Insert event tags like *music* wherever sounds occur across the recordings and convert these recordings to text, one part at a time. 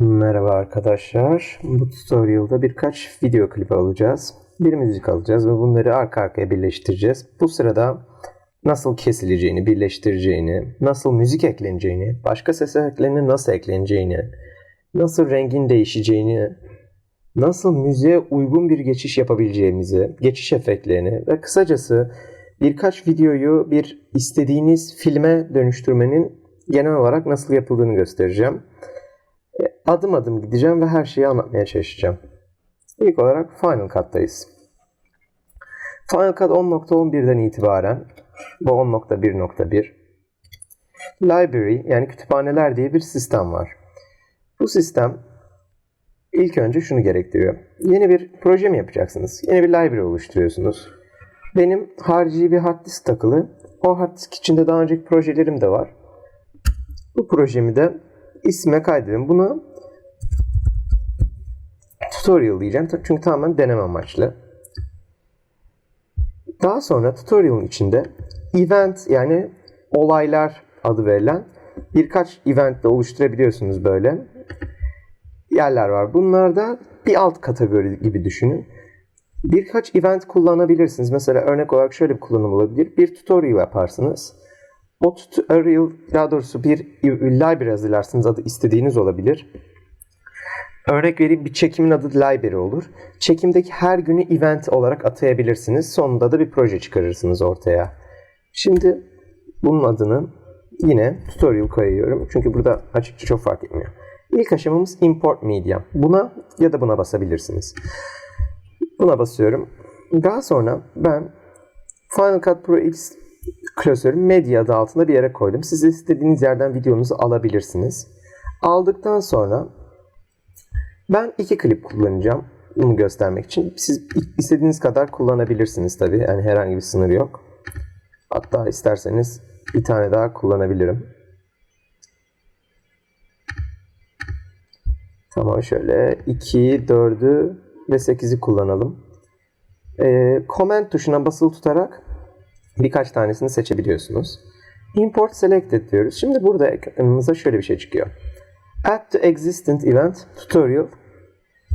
Merhaba arkadaşlar. Bu tutorial'da birkaç video klibi alacağız. Bir müzik alacağız ve bunları arka arkaya birleştireceğiz. Bu sırada nasıl kesileceğini, birleştireceğini, nasıl müzik ekleneceğini, başka ses eklerine nasıl ekleneceğini, nasıl rengin değişeceğini, nasıl müziğe uygun bir geçiş yapabileceğimizi, geçiş efektlerini ve kısacası birkaç videoyu bir istediğiniz filme dönüştürmenin genel olarak nasıl yapıldığını göstereceğim. Adım adım gideceğim ve her şeyi anlatmaya çalışacağım. İlk olarak Final Cut'tayız. Final Cut 10.11'den itibaren bu 10.1.1 Library yani kütüphaneler diye bir sistem var. Bu sistem ilk önce şunu gerektiriyor. Yeni bir proje mi yapacaksınız? Yeni bir library oluşturuyorsunuz. Benim harici bir hard disk takılı. O hard disk içinde daha önceki projelerim de var. Bu projemi de isme kaydedin. Bunu tutorial diyeceğim. Çünkü tamamen deneme amaçlı. Daha sonra tutorial'ın içinde event yani olaylar adı verilen birkaç event de oluşturabiliyorsunuz böyle. Yerler var. Bunlarda bir alt kategori gibi düşünün. Birkaç event kullanabilirsiniz. Mesela örnek olarak şöyle bir kullanım olabilir. Bir tutorial yaparsınız. O tutorial daha doğrusu bir library hazırlarsınız. Adı istediğiniz olabilir. Örnek vereyim bir çekimin adı library olur. Çekimdeki her günü event olarak atayabilirsiniz. Sonunda da bir proje çıkarırsınız ortaya. Şimdi bunun adını yine tutorial koyuyorum. Çünkü burada açıkça çok fark etmiyor. İlk aşamamız import media. Buna ya da buna basabilirsiniz. Buna basıyorum. Daha sonra ben Final Cut Pro X klasörü medya adı altında bir yere koydum. Siz istediğiniz yerden videonuzu alabilirsiniz. Aldıktan sonra ben iki klip kullanacağım. Bunu göstermek için. Siz istediğiniz kadar kullanabilirsiniz tabii. Yani herhangi bir sınır yok. Hatta isterseniz bir tane daha kullanabilirim. Tamam şöyle 2'yi, 4'ü ve 8'i kullanalım. Ee, comment tuşuna basılı tutarak birkaç tanesini seçebiliyorsunuz. Import selected diyoruz. Şimdi burada ekranımıza şöyle bir şey çıkıyor. Add to existent event tutorial.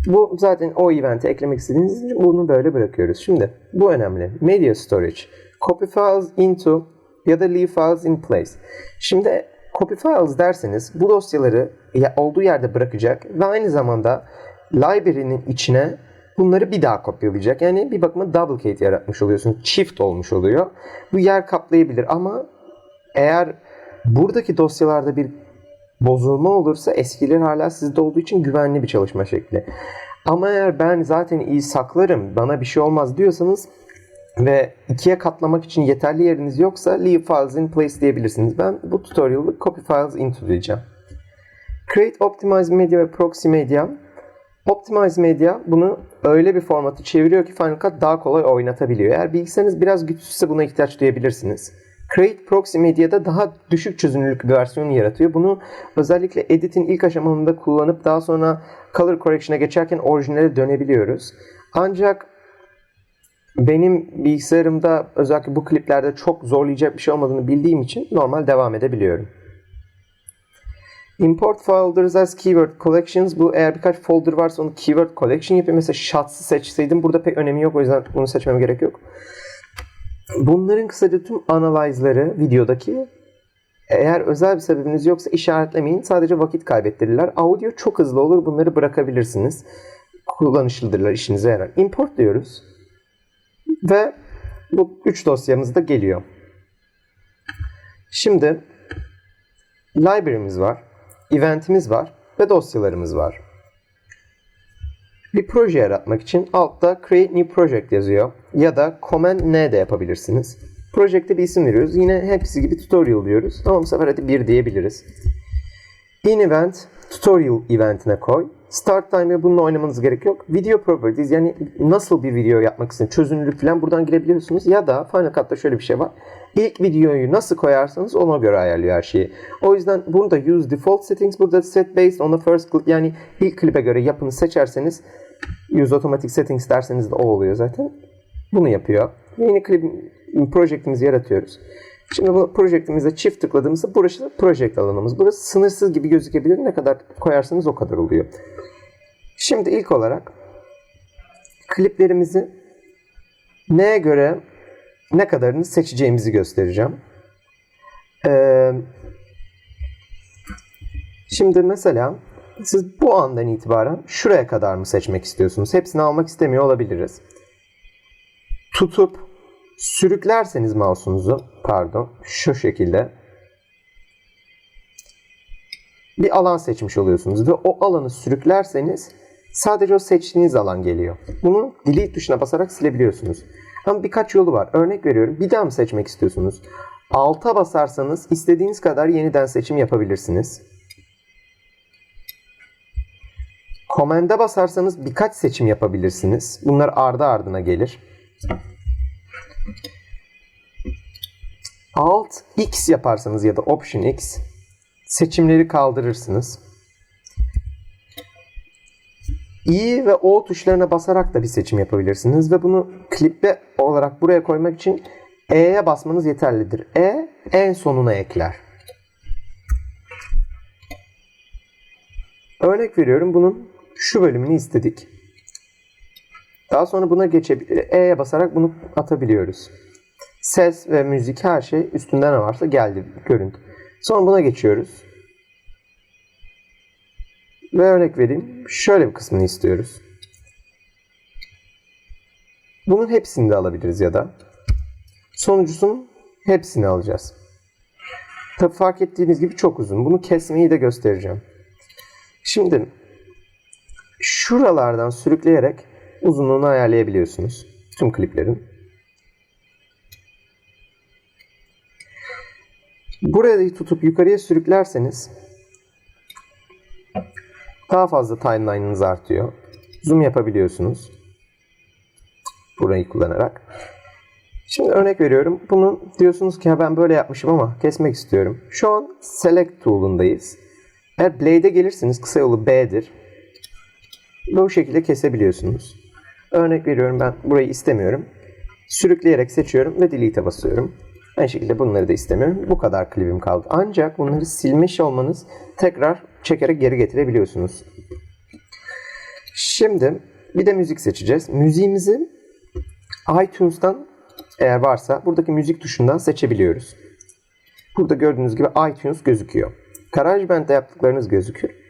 Bu zaten o event'e eklemek istediğiniz için bunu böyle bırakıyoruz. Şimdi bu önemli. Media storage. Copy files into ya da leave files in place. Şimdi copy files derseniz bu dosyaları olduğu yerde bırakacak ve aynı zamanda library'nin içine bunları bir daha kopyalayacak. Yani bir bakıma duplicate yaratmış oluyorsunuz. Çift olmuş oluyor. Bu yer kaplayabilir ama eğer buradaki dosyalarda bir bozulma olursa eskiler hala sizde olduğu için güvenli bir çalışma şekli. Ama eğer ben zaten iyi saklarım, bana bir şey olmaz diyorsanız ve ikiye katlamak için yeterli yeriniz yoksa leave files in place diyebilirsiniz. Ben bu tutorial'ı copy files into diyeceğim. Create Optimize Media ve Proxy Media. Optimize Media bunu öyle bir formatı çeviriyor ki Final Cut daha kolay oynatabiliyor. Eğer bilgisayarınız biraz güçsüzse buna ihtiyaç duyabilirsiniz. Create Proxy Media'da daha düşük çözünürlük bir versiyonu yaratıyor. Bunu özellikle Edit'in ilk aşamasında kullanıp daha sonra Color Correction'a geçerken orijinale dönebiliyoruz. Ancak benim bilgisayarımda özellikle bu kliplerde çok zorlayacak bir şey olmadığını bildiğim için normal devam edebiliyorum. Import folders as keyword collections. Bu eğer birkaç folder varsa onu keyword collection yapayım. Mesela shots'ı seçseydim burada pek önemi yok. O yüzden bunu seçmeme gerek yok. Bunların kısaca tüm analizları videodaki eğer özel bir sebebiniz yoksa işaretlemeyin. Sadece vakit kaybettirirler. Audio çok hızlı olur. Bunları bırakabilirsiniz. Kullanışlıdırlar. işinize yarar. Import diyoruz. Ve bu üç dosyamız da geliyor. Şimdi library'miz var. Event'imiz var. Ve dosyalarımız var. Bir proje yaratmak için altta Create New Project yazıyor. Ya da Command N de yapabilirsiniz. Project'e bir isim veriyoruz. Yine hepsi gibi tutorial diyoruz. Ama bu sefer hadi bir diyebiliriz. In Event, Tutorial eventine koy. Start time'e bununla oynamanız gerek yok. Video properties yani nasıl bir video yapmak için çözünürlük falan buradan girebiliyorsunuz. Ya da Final Cut'ta şöyle bir şey var. İlk videoyu nasıl koyarsanız ona göre ayarlıyor her şeyi. O yüzden burada use default settings burada set based on the first clip yani ilk klibe göre yapını seçerseniz use automatic settings derseniz de o oluyor zaten. Bunu yapıyor. Yeni klip projektimizi yaratıyoruz. Şimdi bu projektimize çift tıkladığımızda burası project alanımız. Burası sınırsız gibi gözükebilir. Ne kadar koyarsanız o kadar oluyor. Şimdi ilk olarak kliplerimizi neye göre ne kadarını seçeceğimizi göstereceğim. Ee, şimdi mesela siz bu andan itibaren şuraya kadar mı seçmek istiyorsunuz? Hepsini almak istemiyor olabiliriz. Tutup sürüklerseniz mouse'unuzu, pardon, şu şekilde bir alan seçmiş oluyorsunuz ve o alanı sürüklerseniz sadece o seçtiğiniz alan geliyor. Bunu delete tuşuna basarak silebiliyorsunuz. Ama birkaç yolu var. Örnek veriyorum. Bir daha mı seçmek istiyorsunuz? Alta basarsanız istediğiniz kadar yeniden seçim yapabilirsiniz. Command'e basarsanız birkaç seçim yapabilirsiniz. Bunlar ardı ardına gelir. Alt X yaparsanız ya da Option X seçimleri kaldırırsınız. I ve O tuşlarına basarak da bir seçim yapabilirsiniz ve bunu kliple olarak buraya koymak için E'ye basmanız yeterlidir. E en sonuna ekler. Örnek veriyorum bunun şu bölümünü istedik. Daha sonra buna geçebilir. E'ye basarak bunu atabiliyoruz. Ses ve müzik her şey üstünde ne varsa geldi görüntü. Sonra buna geçiyoruz. Ve örnek vereyim. Şöyle bir kısmını istiyoruz. Bunun hepsini de alabiliriz ya da. Sonuncusunun hepsini alacağız. Tabi fark ettiğiniz gibi çok uzun. Bunu kesmeyi de göstereceğim. Şimdi şuralardan sürükleyerek uzunluğunu ayarlayabiliyorsunuz. Tüm kliplerin. Burayı tutup yukarıya sürüklerseniz daha fazla timeline'ınız artıyor. Zoom yapabiliyorsunuz. Burayı kullanarak. Şimdi örnek veriyorum. Bunu diyorsunuz ki ben böyle yapmışım ama kesmek istiyorum. Şu an Select tool'undayız. Eğer Blade'e gelirseniz kısa yolu B'dir. Bu şekilde kesebiliyorsunuz. Örnek veriyorum ben burayı istemiyorum. Sürükleyerek seçiyorum ve Delete'e basıyorum. Aynı şekilde bunları da istemiyorum. Bu kadar klibim kaldı. Ancak bunları silmiş olmanız tekrar çekerek geri getirebiliyorsunuz. Şimdi bir de müzik seçeceğiz. Müziğimizi iTunes'tan eğer varsa buradaki müzik tuşundan seçebiliyoruz. Burada gördüğünüz gibi iTunes gözüküyor. GarageBand'de yaptıklarınız gözükür.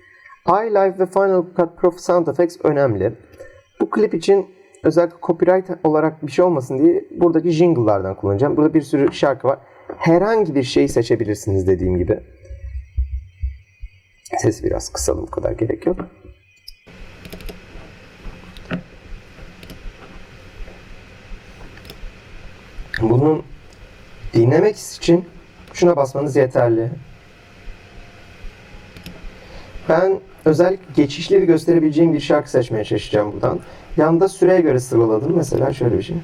iLive ve Final Cut Pro Sound Effects önemli. Bu klip için özellikle copyright olarak bir şey olmasın diye buradaki jingle'lardan kullanacağım. Burada bir sürü şarkı var. Herhangi bir şeyi seçebilirsiniz dediğim gibi. Ses biraz kısalım bu kadar gerek yok. Bunun dinlemek için şuna basmanız yeterli. Ben özellikle geçişleri gösterebileceğim bir şarkı seçmeye çalışacağım buradan. Yanda süreye göre sıraladım. Mesela şöyle bir şey.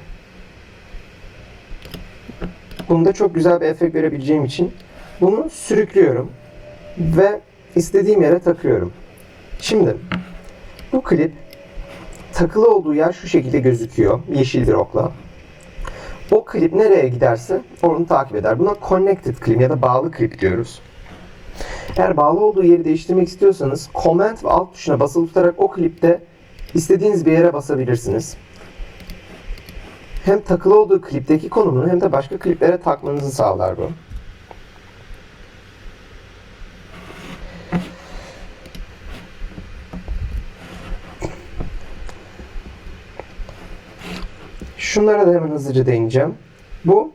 Bunda çok güzel bir efekt verebileceğim için bunu sürüklüyorum ve istediğim yere takıyorum. Şimdi bu klip takılı olduğu yer şu şekilde gözüküyor. Yeşil bir okla. O klip nereye giderse onu takip eder. Buna connected klip ya da bağlı klip diyoruz. Eğer bağlı olduğu yeri değiştirmek istiyorsanız Command ve Alt tuşuna basılı tutarak o klipte istediğiniz bir yere basabilirsiniz. Hem takılı olduğu klipteki konumunu hem de başka kliplere takmanızı sağlar bu. Şunlara da hemen hızlıca değineceğim. Bu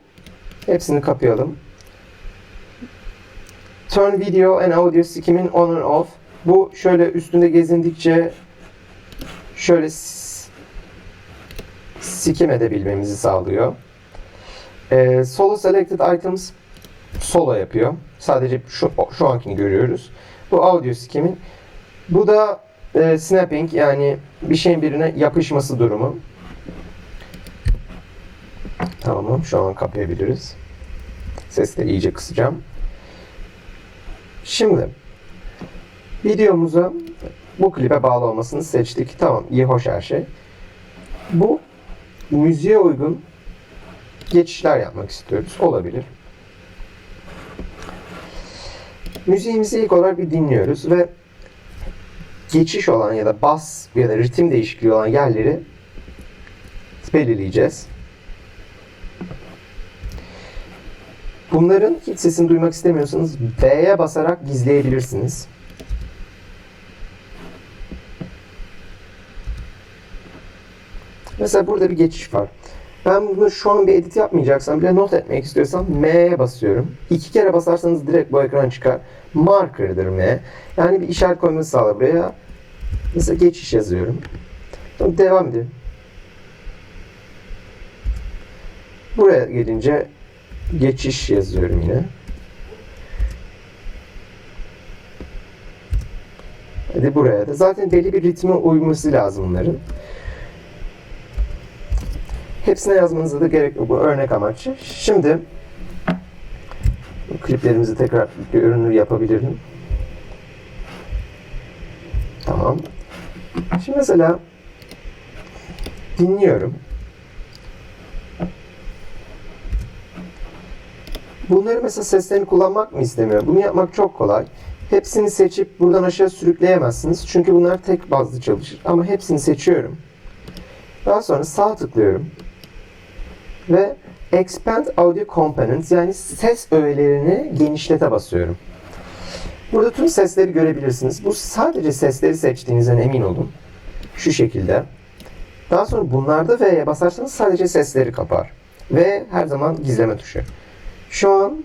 hepsini kapayalım. Turn video and audio skimming on and off. Bu şöyle üstünde gezindikçe şöyle s- skim edebilmemizi sağlıyor. Ee, solo selected items solo yapıyor. Sadece şu, şu ankini görüyoruz. Bu audio skimming. Bu da e, snapping yani bir şeyin birine yapışması durumu. Tamam şu an kapayabiliriz. De iyice kısacağım. Şimdi videomuzu bu klibe bağlı olmasını seçtik. Tamam iyi hoş her şey. Bu müziğe uygun geçişler yapmak istiyoruz. Olabilir. Müziğimizi ilk olarak bir dinliyoruz ve geçiş olan ya da bas ya da ritim değişikliği olan yerleri belirleyeceğiz. Bunların hiç sesini duymak istemiyorsanız B'ye basarak gizleyebilirsiniz. Mesela burada bir geçiş var. Ben bunu şu an bir edit yapmayacaksam bile not etmek istiyorsam M'ye basıyorum. İki kere basarsanız direkt bu ekran çıkar. Marker'dır M. Yani bir işaret koyması sağlar buraya. Mesela geçiş yazıyorum. Devam ediyorum. Buraya gelince geçiş yazıyorum yine. Hadi buraya da. Zaten belli bir ritme uyması lazım bunların. Hepsine yazmanıza da gerek yok. Bu örnek amaçlı. Şimdi kliplerimizi tekrar görünür yapabilirim. Tamam. Şimdi mesela dinliyorum. Bunları mesela seslerini kullanmak mı istemiyorum? Bunu yapmak çok kolay. Hepsini seçip buradan aşağı sürükleyemezsiniz. Çünkü bunlar tek bazlı çalışır. Ama hepsini seçiyorum. Daha sonra sağ tıklıyorum. Ve Expand Audio Components yani ses öğelerini genişlete basıyorum. Burada tüm sesleri görebilirsiniz. Bu sadece sesleri seçtiğinizden emin olun. Şu şekilde. Daha sonra bunlarda V'ye basarsanız sadece sesleri kapar. Ve her zaman gizleme tuşu. Şu an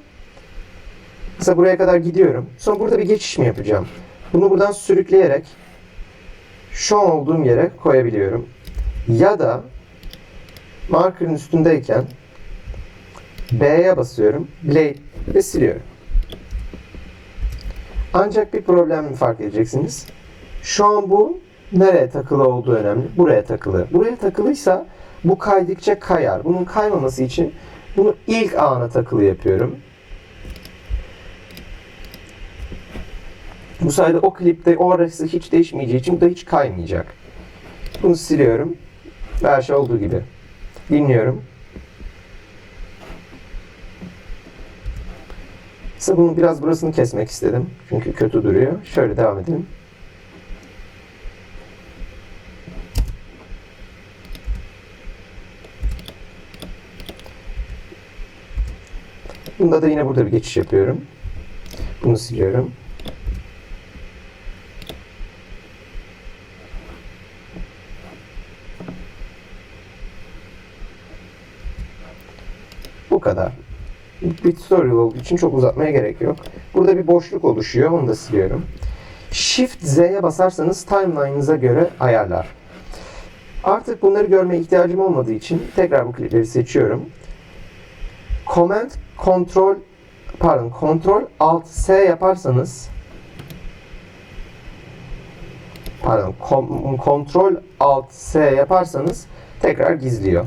mesela buraya kadar gidiyorum. Sonra burada bir geçiş mi yapacağım? Bunu buradan sürükleyerek şu an olduğum yere koyabiliyorum. Ya da markerın üstündeyken B'ye basıyorum. Play ve siliyorum. Ancak bir problem fark edeceksiniz. Şu an bu nereye takılı olduğu önemli. Buraya takılı. Buraya takılıysa bu kaydıkça kayar. Bunun kaymaması için bunu ilk ana takılı yapıyorum. Bu sayede o klipte orası hiç değişmeyeceği için bu da hiç kaymayacak. Bunu siliyorum. Her şey olduğu gibi. Dinliyorum. Mesela bunun biraz burasını kesmek istedim. Çünkü kötü duruyor. Şöyle devam edelim. Bunda da yine burada bir geçiş yapıyorum. Bunu siliyorum. Bu kadar. Bir tutorial olduğu için çok uzatmaya gerek yok. Burada bir boşluk oluşuyor. Onu da siliyorum. Shift Z'ye basarsanız timeline'ınıza göre ayarlar. Artık bunları görmeye ihtiyacım olmadığı için tekrar bu klipleri seçiyorum. Command, Control, pardon, Control Alt S yaparsanız pardon, com, Control Alt S yaparsanız tekrar gizliyor.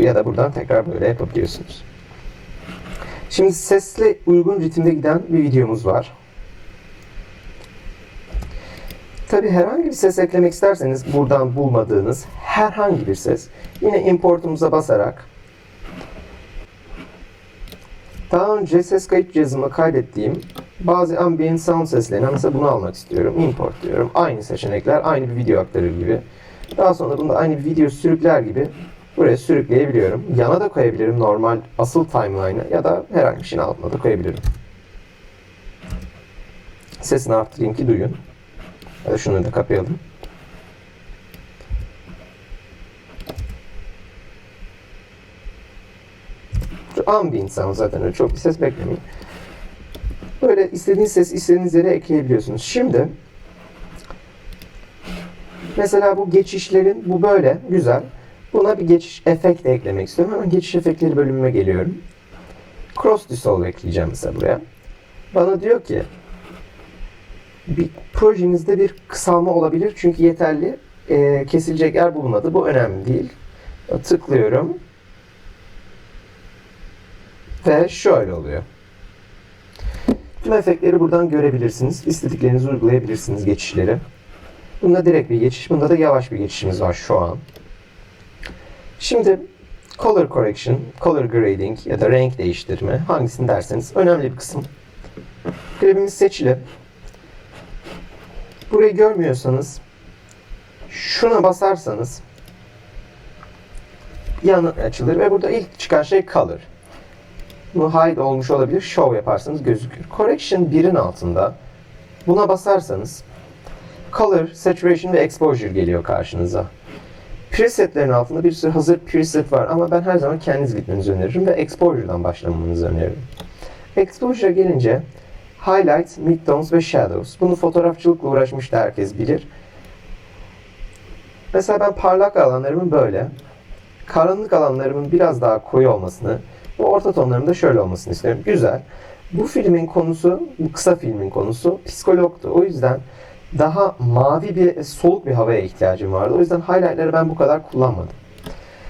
Ya da buradan tekrar böyle yapabiliyorsunuz. Şimdi sesle uygun ritimde giden bir videomuz var. Tabi herhangi bir ses eklemek isterseniz buradan bulmadığınız herhangi bir ses yine importumuza basarak daha önce ses kayıt cihazıma kaydettiğim bazı ambient sound seslerini mesela bunu almak istiyorum. Import diyorum. Aynı seçenekler aynı bir video aktarır gibi. Daha sonra bunu da aynı bir video sürükler gibi buraya sürükleyebiliyorum. Yana da koyabilirim normal asıl timeline'a ya da herhangi bir şeyin altına da koyabilirim. Sesini arttırayım ki duyun. Ya da şunu da kapayalım. Şu ambient sound zaten öyle çok bir ses beklemeyin. Böyle istediğiniz ses istediğiniz yere ekleyebiliyorsunuz. Şimdi mesela bu geçişlerin bu böyle güzel. Buna bir geçiş efekt eklemek istiyorum. Hemen geçiş efektleri bölümüme geliyorum. Cross dissolve ekleyeceğim mesela buraya. Bana diyor ki bir projenizde bir kısalma olabilir çünkü yeterli e, kesilecek yer bulmadı. Bu önemli değil. Tıklıyorum. Ve şöyle oluyor. Tüm efektleri buradan görebilirsiniz. İstediklerinizi uygulayabilirsiniz geçişleri. Bunda direkt bir geçiş, bunda da yavaş bir geçişimiz var şu an. Şimdi color correction, color grading ya da renk değiştirme hangisini derseniz önemli bir kısım. Klibimiz seçili. Burayı görmüyorsanız şuna basarsanız yanı açılır ve burada ilk çıkan şey color. Bu hide olmuş olabilir. Show yaparsanız gözükür. Correction 1'in altında buna basarsanız color, saturation ve exposure geliyor karşınıza. Presetlerin altında bir sürü hazır preset var ama ben her zaman kendiniz gitmenizi öneririm ve exposure'dan başlamanızı öneririm. Exposure'a gelince highlight, midtones ve shadows. Bunu fotoğrafçılıkla uğraşmış da herkes bilir. Mesela ben parlak alanlarımın böyle, karanlık alanlarımın biraz daha koyu olmasını ve orta tonlarımın da şöyle olmasını istiyorum. Güzel. Bu filmin konusu, bu kısa filmin konusu psikologtu. O yüzden daha mavi bir, soluk bir havaya ihtiyacım vardı. O yüzden highlightları ben bu kadar kullanmadım.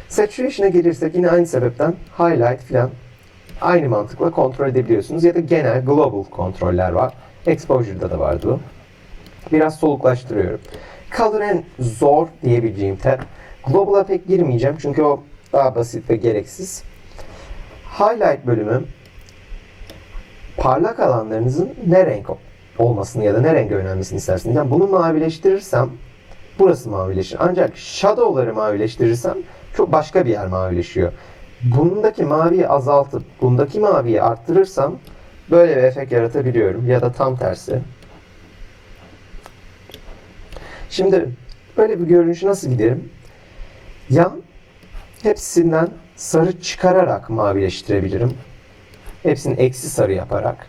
Saturation'a gelirsek yine aynı sebepten highlight falan aynı mantıkla kontrol edebiliyorsunuz. Ya da genel global kontroller var. Exposure'da da vardı bu. Biraz soluklaştırıyorum. Color en zor diyebileceğim tab. Global'a pek girmeyeceğim çünkü o daha basit ve gereksiz. Highlight bölümü parlak alanlarınızın ne renk olmasını ya da ne renge önermesini istersiniz. Yani bunu mavileştirirsem burası mavileşir. Ancak shadow'ları mavileştirirsem çok başka bir yer mavileşiyor. Bundaki maviyi azaltıp bundaki maviyi arttırırsam böyle bir efekt yaratabiliyorum. Ya da tam tersi. Şimdi böyle bir görünüşü nasıl giderim? Yan hepsinden sarı çıkararak mavileştirebilirim. Hepsini eksi sarı yaparak.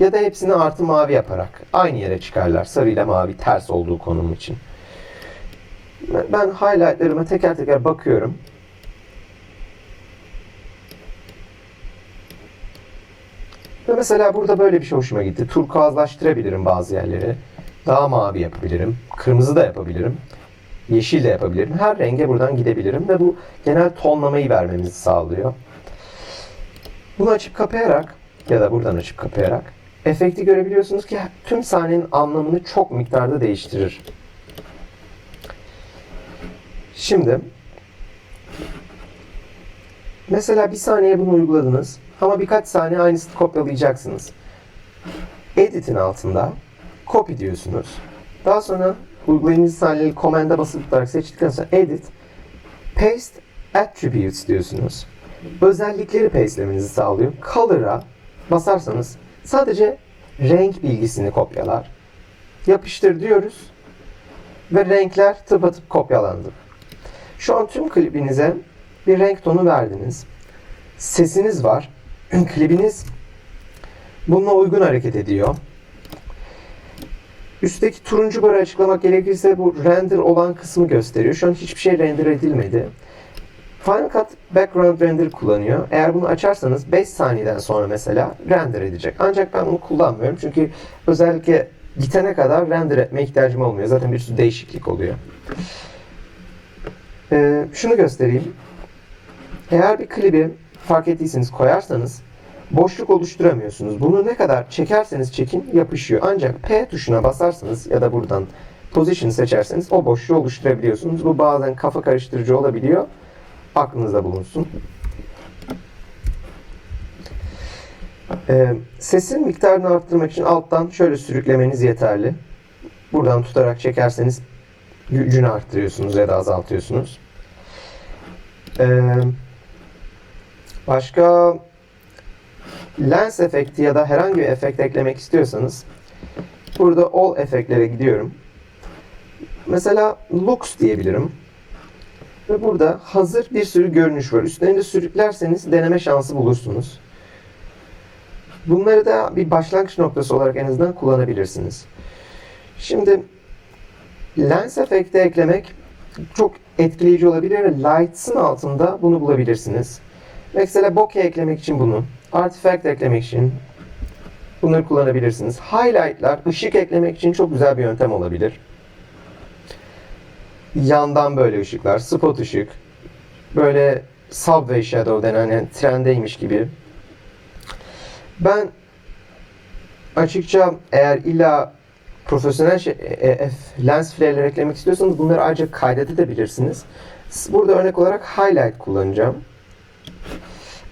Ya da hepsini artı mavi yaparak. Aynı yere çıkarlar. Sarı ile mavi ters olduğu konum için. Ben highlightlarıma teker teker bakıyorum. Ve mesela burada böyle bir şey hoşuma gitti. Turkuazlaştırabilirim bazı yerleri. Daha mavi yapabilirim. Kırmızı da yapabilirim. Yeşil de yapabilirim. Her renge buradan gidebilirim ve bu genel tonlamayı vermemizi sağlıyor. Bunu açıp kapayarak ya da buradan açıp kapayarak efekti görebiliyorsunuz ki tüm sahnenin anlamını çok miktarda değiştirir. Şimdi mesela bir saniye bunu uyguladınız ama birkaç saniye aynısını kopyalayacaksınız. Edit'in altında copy diyorsunuz. Daha sonra uygulayıcı saniyelik command'a basılı tutarak seçtikten sonra edit paste attributes diyorsunuz. Özellikleri pastelemenizi sağlıyor. Color'a basarsanız sadece renk bilgisini kopyalar. Yapıştır diyoruz ve renkler tıpatıp kopyalandı. Şu an tüm klibinize bir renk tonu verdiniz. Sesiniz var. *clears throat* Klibiniz bununla uygun hareket ediyor. Üstteki turuncu barı açıklamak gerekirse bu render olan kısmı gösteriyor. Şu an hiçbir şey render edilmedi. Final Cut Background Render kullanıyor. Eğer bunu açarsanız 5 saniyeden sonra mesela render edecek. Ancak ben bunu kullanmıyorum çünkü özellikle gitene kadar render etme ihtiyacım olmuyor. Zaten bir sürü değişiklik oluyor. Ee, şunu göstereyim. Eğer bir klibi fark ettiyseniz koyarsanız boşluk oluşturamıyorsunuz. Bunu ne kadar çekerseniz çekin yapışıyor. Ancak P tuşuna basarsanız ya da buradan position seçerseniz o boşluğu oluşturabiliyorsunuz. Bu bazen kafa karıştırıcı olabiliyor. Aklınızda bulunsun. Ee, sesin miktarını arttırmak için alttan şöyle sürüklemeniz yeterli. Buradan tutarak çekerseniz gücünü arttırıyorsunuz ya da azaltıyorsunuz. Ee, başka lens efekti ya da herhangi bir efekt eklemek istiyorsanız burada all efektlere gidiyorum. Mesela looks diyebilirim. Ve burada hazır bir sürü görünüş var. Üstlerinde sürüklerseniz deneme şansı bulursunuz. Bunları da bir başlangıç noktası olarak en azından kullanabilirsiniz. Şimdi lens efekti eklemek çok etkileyici olabilir lights'ın altında bunu bulabilirsiniz. Mesela bokeh eklemek için bunu, artifact eklemek için bunları kullanabilirsiniz. Highlight'lar ışık eklemek için çok güzel bir yöntem olabilir. Yandan böyle ışıklar, spot ışık, böyle subway shadow denen yani trendeymiş gibi. Ben açıkça eğer illa profesyonel şey, e, e, lens flare'ler eklemek istiyorsanız bunları ayrıca kaydedebilirsiniz. Burada örnek olarak highlight kullanacağım.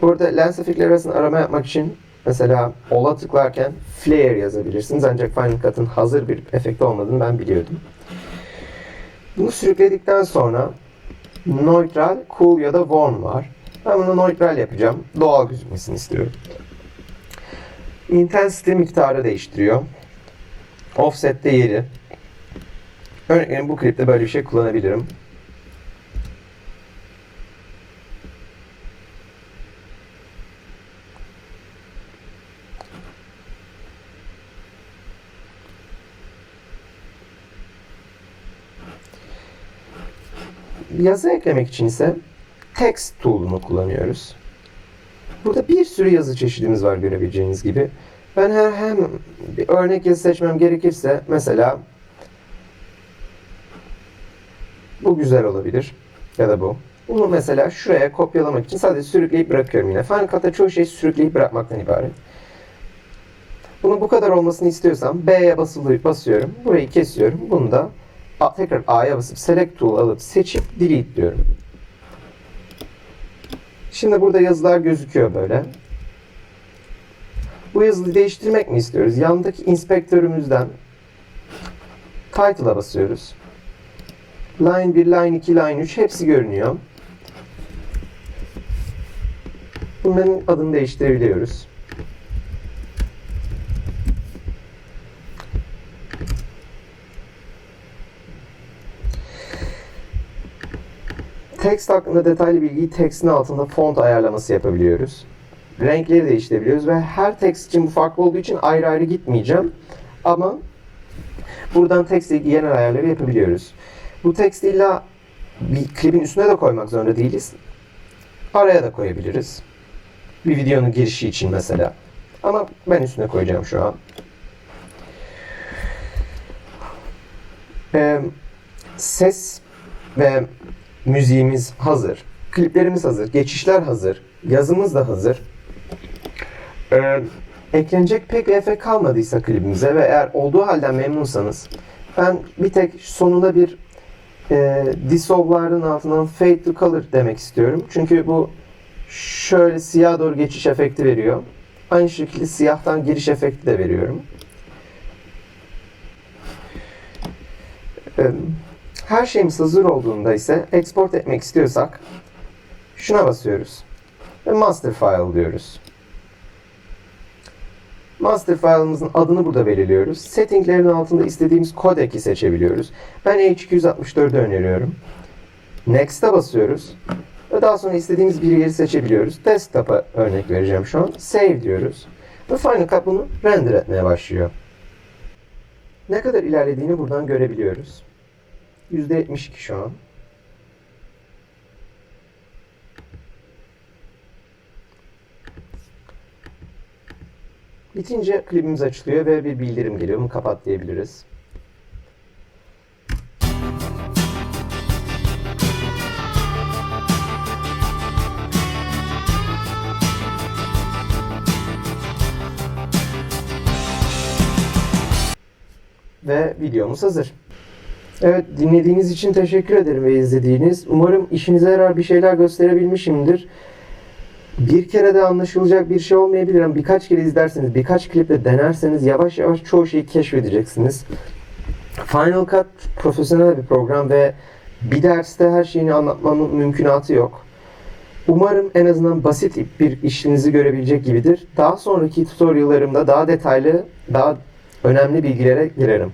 Burada lens efektleri arasında arama yapmak için Mesela ola tıklarken flare yazabilirsiniz. Ancak Final Cut'ın hazır bir efekt olmadığını ben biliyordum. Bunu sürükledikten sonra neutral, cool ya da warm var. Ben bunu neutral yapacağım. Doğal gözükmesini istiyorum. Intensity miktarı değiştiriyor. Offset'te yeri. Örneğin bu klipte böyle bir şey kullanabilirim. Yazı eklemek için ise text tool'unu kullanıyoruz. Burada bir sürü yazı çeşidimiz var görebileceğiniz gibi. Ben her hem bir örnek yazı seçmem gerekirse mesela bu güzel olabilir ya da bu. Bunu mesela şuraya kopyalamak için sadece sürükleyip bırakıyorum yine. Final çoğu şey sürükleyip bırakmaktan ibaret. Bunun bu kadar olmasını istiyorsam B'ye basılı basıyorum. Burayı kesiyorum. Bunu da tekrar A'ya basıp Select Tool alıp seçip Delete diyorum. Şimdi burada yazılar gözüküyor böyle. Bu yazıyı değiştirmek mi istiyoruz? Yandaki inspektörümüzden Title'a basıyoruz. Line 1, Line 2, Line 3 hepsi görünüyor. Bunların adını değiştirebiliyoruz. Text hakkında detaylı bilgiyi textin altında font ayarlaması yapabiliyoruz. Renkleri değiştirebiliyoruz ve her text için bu farklı olduğu için ayrı ayrı gitmeyeceğim. Ama buradan text ilgili genel ayarları yapabiliyoruz. Bu text illa bir klibin üstüne de koymak zorunda değiliz. Araya da koyabiliriz. Bir videonun girişi için mesela. Ama ben üstüne koyacağım şu an. Ee, ses ve müziğimiz hazır. Kliplerimiz hazır. Geçişler hazır. Yazımız da hazır. Ee, eklenecek pek bir efekt kalmadıysa klibimize ve eğer olduğu halden memnunsanız ben bir tek sonuna bir e, dissolve'ların altından fade to color demek istiyorum. Çünkü bu şöyle siyah doğru geçiş efekti veriyor. Aynı şekilde siyahtan giriş efekti de veriyorum. Ee, her şeyimiz hazır olduğunda ise export etmek istiyorsak şuna basıyoruz ve master file diyoruz. Master file'ımızın adını burada belirliyoruz. Settinglerin altında istediğimiz kodeki seçebiliyoruz. Ben H264'ü öneriyorum. Next'a basıyoruz. Ve daha sonra istediğimiz bir yeri seçebiliyoruz. Desktop'a örnek vereceğim şu an. Save diyoruz. Ve Final Cut bunu render etmeye başlıyor. Ne kadar ilerlediğini buradan görebiliyoruz. %72 şu an. Bitince klibimiz açılıyor ve bir bildirim geliyor. Bunu kapat diyebiliriz. Ve videomuz hazır. Evet dinlediğiniz için teşekkür ederim ve izlediğiniz. Umarım işinize yarar bir şeyler gösterebilmişimdir. Bir kere de anlaşılacak bir şey olmayabilir ama birkaç kere izlerseniz, birkaç kliple denerseniz yavaş yavaş çoğu şeyi keşfedeceksiniz. Final Cut profesyonel bir program ve bir derste her şeyini anlatmanın mümkünatı yok. Umarım en azından basit bir işinizi görebilecek gibidir. Daha sonraki tutoriallarımda daha detaylı, daha önemli bilgilere girerim.